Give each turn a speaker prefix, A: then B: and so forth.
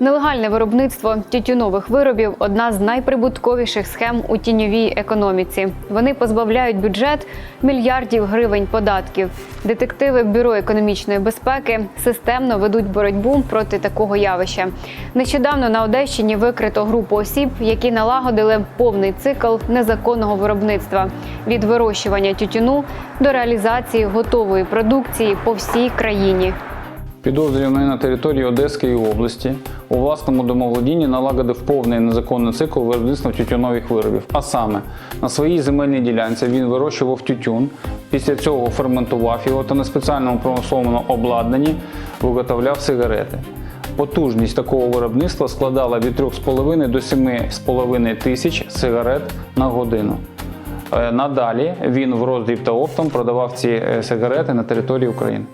A: Нелегальне виробництво тютюнових виробів одна з найприбутковіших схем у тіньовій економіці. Вони позбавляють бюджет мільярдів гривень податків. Детективи Бюро економічної безпеки системно ведуть боротьбу проти такого явища. Нещодавно на Одещині викрито групу осіб, які налагодили повний цикл незаконного виробництва від вирощування тютюну до реалізації готової продукції по всій країні.
B: Підозрюваний на території Одеської області у власному домоволодінні налагодив повний незаконний цикл виробництва тютюнових виробів. А саме на своїй земельній ділянці він вирощував тютюн, після цього ферментував його та на спеціальному промисловому обладнанні виготовляв сигарети. Потужність такого виробництва складала від 3,5 до 7,5 тисяч сигарет на годину. Е, Надалі він в роздріб та оптом продавав ці е, сигарети на території України.